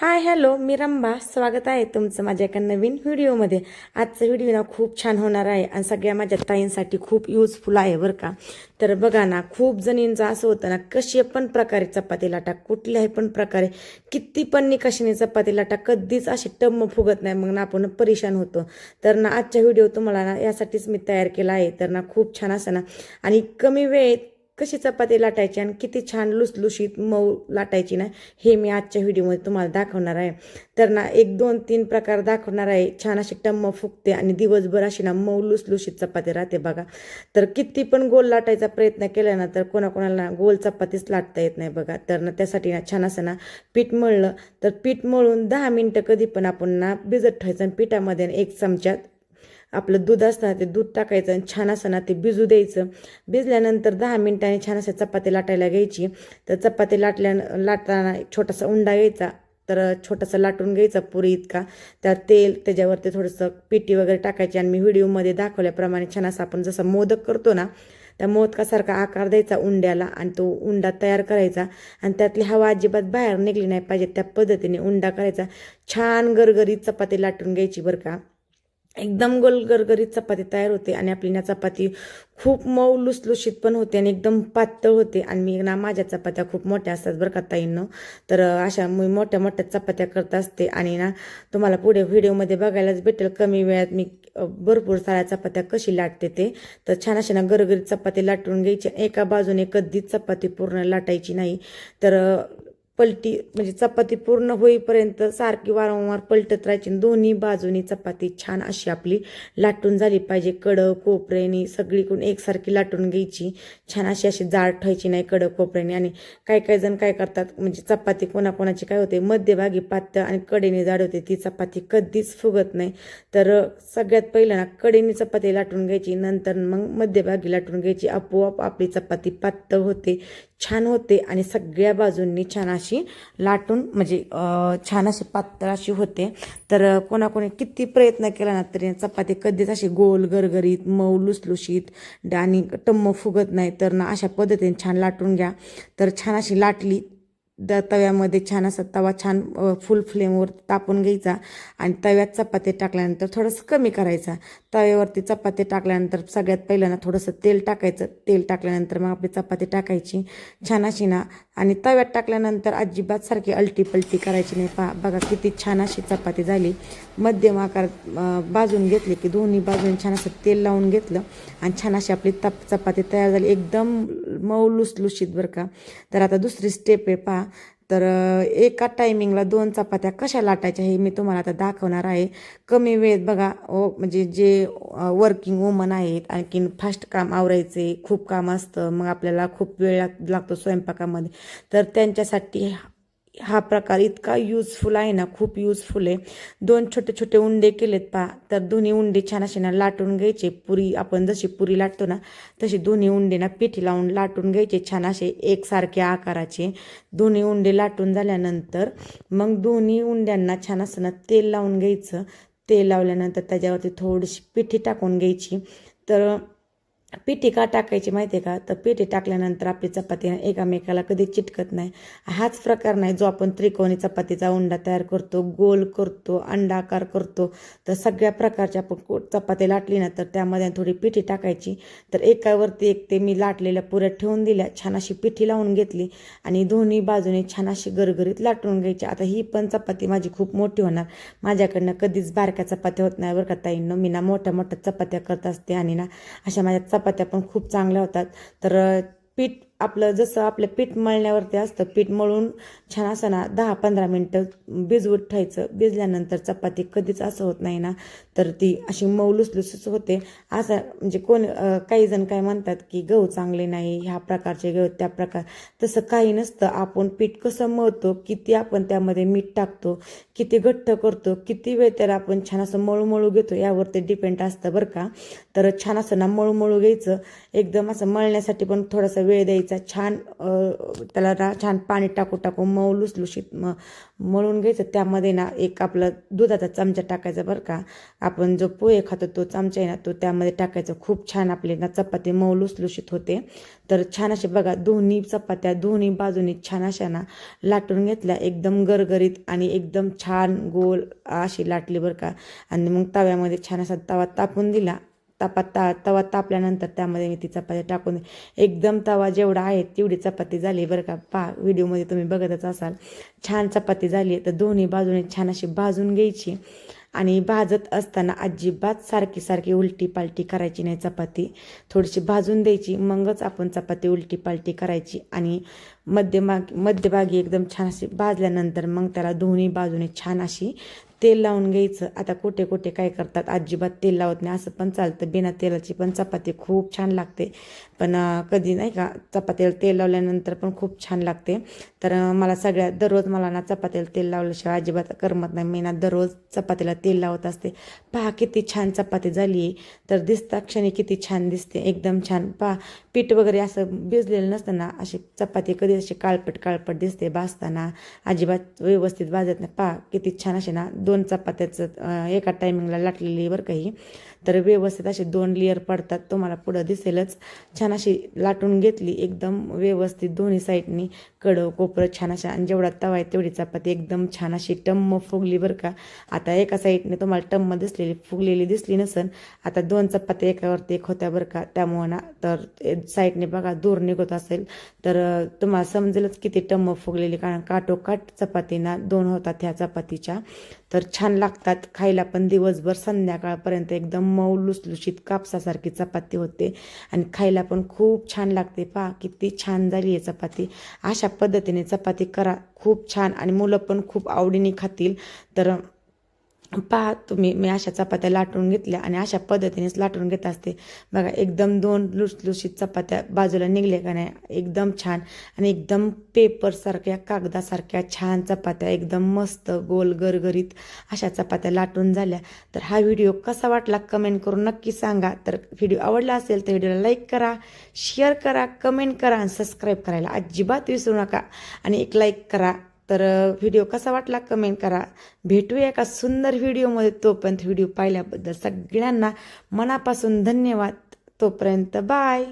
Hi hello मी रंबा. स्वागत आहे तुमचं माझ्या एका नवीन व्हिडिओमध्ये. आजचा व्हिडिओ ना खूप छान होणार आहे आणि सगळ्या माझ्या ताईंसाठी खूप युजफुल आहे बरं का. तर बघा ना खूप जणींचं असं होतं ना कशी पण प्रकारे चपाती लाटा कुठल्याही पण प्रकारे किती पण निकषाने चपाती लाटा कधीच अशी टम्म फुगत नाही मग ना आपण परेशान होतो. तर ना आजचा व्हिडिओ तुम्हाला ना यासाठीच मी तयार केला आहे. तर ना खूप छान असं ना आणि कमी वेळेत कशी चपाती लाटायची आणि किती छान लुसलुशीत मऊ लाटायची ना हे मी आजच्या व्हिडिओमध्ये तुम्हाला दाखवणार आहे. तर ना एक दोन तीन प्रकार दाखवणार आहे. छान अशी टम्म फुगते आणि दिवसभर अशी ना मऊ लुसलुशीत चपाती राहते बघा. तर किती पण गोल लाटायचा प्रयत्न केला ना तर कोणाकोणाला गोल चपातीच लाटता येत नाही बघा. तर ना त्यासाठी ना छान असं ना पीठ मळलं. तर पीठ मळून दहा मिनटं कधी पण आपण ना भिजत ठेवायचं आणि पिठामध्ये एक चमच्यात आपलं दूध असतं ना ते दूध टाकायचं आणि छान असं ना ते भिजू द्यायचं. भिजल्यानंतर दहा मिनिटांनी छान असं चपाती लाटायला घ्यायची. तर चपाती लाटल्या लाटताना एक छोटासा उंडा घ्यायचा. तर छोटासा लाटून घ्यायचा पुरी इतका. त्यात तेल त्याच्यावरती थोडंसं पिठी वगैरे टाकायची आणि मी व्हिडिओमध्ये दाखवल्याप्रमाणे छान असं आपण जसं मोदक करतो ना त्या मोदकासारखा आकार द्यायचा उंड्याला आणि तो उंडा तयार करायचा. आणि त्यातली हवा अजिबात बाहेर निघली नाही पाहिजे त्या पद्धतीने उंडा करायचा. छान गरगरीत चपाती लाटून घ्यायची बरं का. एकदम गोल गरगरीत चपाती तयार होते आणि आपली ना चपाती खूप मऊ लुसलुशीत पण होते आणि एकदम पातळ होते. आणि मी ना माझ्या चपात्या खूप मोठ्या असतात बरं का ताईंनो. तर अशा मी मोठ्या मोठ्या चपात्या करत असते आणि ना तुम्हाला पुढे व्हिडिओमध्ये बघायलाच भेटेल कमी वेळात मी भरपूर साऱ्या चपात्या कशी लाटते ते. तर छान अशा ना गरगरीत चपाती लाटून घ्यायची एका बाजूने कधीच चपाती पूर्ण लाटायची नाही. तर पलटी म्हणजे चपाती पूर्ण होईपर्यंत सारखी वारंवार पलटत राहायची. दोन्ही बाजूनी चपाती छान अशी आपली लाटून झाली पाहिजे. कडं कोपऱ्यानी सगळीकडून एकसारखी लाटून घ्यायची. छान अशी अशी जाड ठेवायची नाही कडं कोपऱ्याने आणि काही काही जण काय करतात म्हणजे चपाती कोणाकोणाची काय होते मध्यभागी पातळ आणि कडेने जाड होते. ती चपाती कधीच फुगत नाही. तर सगळ्यात पहिलं ना कडेने चपाती लाटून घ्यायची. नंतर मग मध्यभागी लाटून घ्यायची. आपोआप आपली चपाती पातळ होते. छान होते आणि सगळ्या बाजूंनी छान अशी लाटून म्हणजे छान अशी पातळ अशी होते. तर कोणाकोणी किती प्रयत्न केला ना तरी चपाती कधीच अशी गोल गरगरीत मऊ लुसलुशीत आणि टम्म फुगत नाही. तर ना अशा पद्धतीने छान लाटून घ्या. तर छान अशी लाटली द तव्यामध्ये छान असा तवा छान फुल फ्लेमवर तापून घ्यायचा आणि तव्यात चपाती टाकल्यानंतर थोडंसं कमी करायचा. तव्यावरती चपाती टाकल्यानंतर सगळ्यात पहिल्यांदा थोडंसं तेल टाकायचं. तेल टाकल्यानंतर मग आपली चपाती टाकायची छान अशी ना. आणि तव्यात टाकल्यानंतर अजिबात सारखी अलटी पलटी करायची नाही. पहा बघा किती छान अशी चपाती झाली. मध्यम आकार भाजून घेतली की दोन्ही बाजून छान असं तेल लावून घेतलं आणि छान अशी आपली तप चपाती तयार झाली. एकदम मऊ लुसलुशीत बरं का. तर आता दुसरी स्टेप आहे पहा. तर एका टायमिंगला दोन चपात्या कशा लाटायच्या हे मी तुम्हाला आता दाखवणार आहे. कमी वेळेत बघा ओ म्हणजे जे वर्किंग वुमन आहेत आणखीन फास्ट काम आवरायचे खूप काम असतं मग आपल्याला खूप वेळ लाग लागतो स्वयंपाकामध्ये. तर त्यांच्यासाठी हा प्रकार इतका युजफुल आहे ना खूप युजफुल आहे. दोन छोटे छोटे उंडे केलेत पहा. तर दोन्ही उंडे छान असे ना लाटून घ्यायचे. पुरी आपण जशी पुरी लाटतो ना तशी दोन्ही उंडे ना पिठी लावून लाटून घ्यायचे छान असे एकसारखे आकाराचे. दोन्ही उंडे लाटून झाल्यानंतर मग दोन्ही उंड्यांना छान असं ना तेल लावून घ्यायचं. तेल लावल्यानंतर त्याच्यावरती थोडीशी पिठी टाकून घ्यायची. तर पिठी का टाकायची माहिती आहे का? तर पिठी टाकल्यानंतर आपली चपाती एकामेकाला कधी चिटकत नाही. हाच प्रकार नाही जो आपण त्रिकोणी चपातीचा उंडा तयार करतो गोल करतो अंडाकार करतो. तर सगळ्या प्रकारच्या आपण चपाती लाटली ना तर त्यामध्ये थोडी पिठी टाकायची. तर एकावरती एक ते मी लाटलेल्या पुऱ्या ठेवून दिल्या छान अशी पिठी लावून घेतली. आणि दोन्ही बाजूने छान अशी गरगरीत लाटून घ्यायची. आता ही पण चपाती माझी खूप मोठी होणार. माझ्याकडनं कधीच बारक्या चपात्या होत नाही बरं का ताईंनो. मी ना मोठ्या मोठ्या चपात्या करत असते आणि ना अशा माझ्या चपात्या पण खूप चांगल्या होतात. तर पीठ आपलं जसं आपलं पीठ मळण्यावरती असतं पीठ मळून छान असं ना दहा पंधरा मिनटं भिजवत ठेवायचं. भिजल्यानंतर चपाती कधीच असं होत नाही ना. तर ती अशी मऊ लुसलुसच होते. असं म्हणजे कोण काही जण काय म्हणतात की गहू चांगले नाही ह्या प्रकारचे गहू त्या प्रकार तसं काही नसतं. आपण पीठ कसं मळतो किती आपण त्यामध्ये मीठ टाकतो किती घट्ट करतो किती वेळ त्याला आपण छान असं मळू मळू घेतो यावरती डिपेंड असतं बरं का. तर छान असं ना मळू मळू घ्यायचं. एकदम असं मळण्यासाठी पण थोडासा वेळ द्यायचा. घ्यायचा छान त्याला ना छान पाणी टाकू टाकू मऊ लुसलुशीत म मळून घ्यायचं. त्यामध्ये ना एक आपलं दुधाचा चमचा टाकायचा बरं का. आपण जो पोहे खातो तो चमचा आहे ना तो त्यामध्ये टाकायचा. खूप छान आपले ना चपाती मऊ लुसलुशीत होते. तर छान असे बघा दोन्ही चपात्या दोन्ही बाजूनी छान अशा ना लाटून घेतल्या. एकदम गरगरीत आणि एकदम छान गोल अशी लाटली बरं का. आणि मग तव्यामध्ये छान असा तवा तापून दिला. तापा ता तवा तापल्यानंतर त्यामध्ये मी ती चपाती टाकून एकदम तवा जेवढा आहे तेवढी चपाती झाली बरं का. पा व्हिडिओमध्ये तुम्ही बघतच असाल. छान चपाती झाली तर दोन्ही बाजूने छान अशी भाजून घ्यायची. आणि भाजत असताना अजिबात सारखी सारखी उलटी पालटी करायची नाही चपाती. थोडीशी भाजून द्यायची. मगच आपण चपाती उलटी पालटी करायची. आणि मध्यभाग मध्यभागी एकदम छान अशी भाजल्यानंतर मग त्याला दोन्ही बाजूने छान अशी तेल लावून घ्यायचं. आता कुठे कुठे काय करतात? अजिबात तेल लावत नाही. असं पण चालतं. बिना तेलाची पण चपाती खूप छान लागते. पण कधी नाही का चपातीला तेल लावल्यानंतर पण खूप छान लागते. तर मला सगळ्यात दररोज मला ना चपातीला तेल लावल्याशिवाय अजिबात करमत नाही. मी ना दररोज चपातीला तेल लावत असते. पहा किती छान चपाती झाली. तर दिसता क्षणी किती छान दिसते. एकदम छान. पहा पीठ वगैरे असं भिजलेलं नसताना अशी चपाती कधी अशी काळपट काळपट दिसते. भाजताना अजिबात व्यवस्थित भाजत नाही. पहा किती छान असे ना दोन चपात्याचं एका टायमिंगला लाटलेली बरं काही तर व्यवस्थित असे दोन लेअर पडतात तुम्हाला पुढं दिसेलच. छान अशी लाटून घेतली एकदम व्यवस्थित दोन्ही साईडनी कडं कोपरं छान अशा. आणि जेवढा तवा आहे तेवढी चपाती एकदम छान अशी टम्म फुगली बरं का. आता एका साईडने तुम्हाला टम्म दिसलेली फुगलेली दिसली नसन आता दोन चपात्या एकावरती एक होत्या बरं का. त्यामुळं ना तर साईडने बघा दूर निघत असेल. तर तुम्हाला समजेलच किती टम्म फुगलेली कारण काटोकाट चपातीना दोन होतात ह्या चपातीच्या. तर छान लागतात. खायला पण दिवसभर संध्याकाळपर्यंत एकदम मऊ लुसलुशीत कापसासारखी चपाती होते. आणि खायला पण खूप छान लागते. पहा किती छान झाली आहे चपाती. अशा पद्धतीने चपाती करा. खूप छान. आणि मुलं पण खूप आवडीने खातील. तर पहा तुम्ही मी अशा चपात्या लाटून घेतल्या आणि अशा पद्धतीनेच लाटून घेत असते. बघा एकदम दोन लुसलुशीत चपात्या बाजूला निघल्या का नाही? एकदम छान. आणि एकदम पेपरसारख्या कागदासारख्या छान चपात्या एकदम मस्त गोल गरगरीत अशा चपात्या लाटून झाल्या. तर हा व्हिडिओ कसा वाटला कमेंट करून नक्की सांगा. तर व्हिडिओ आवडला असेल तर व्हिडिओला लाईक करा शेअर करा कमेंट करा आणि सबस्क्राईब करायला अजिबात विसरू नका. आणि एक लाईक करा. तर व्हिडिओ कसा वाटला कमेंट करा. भेटूया एका सुंदर व्हिडिओमध्ये. तोपर्यंत व्हिडिओ पाहिल्याबद्दल सगळ्यांना मनापासून धन्यवाद. तोपर्यंत बाय.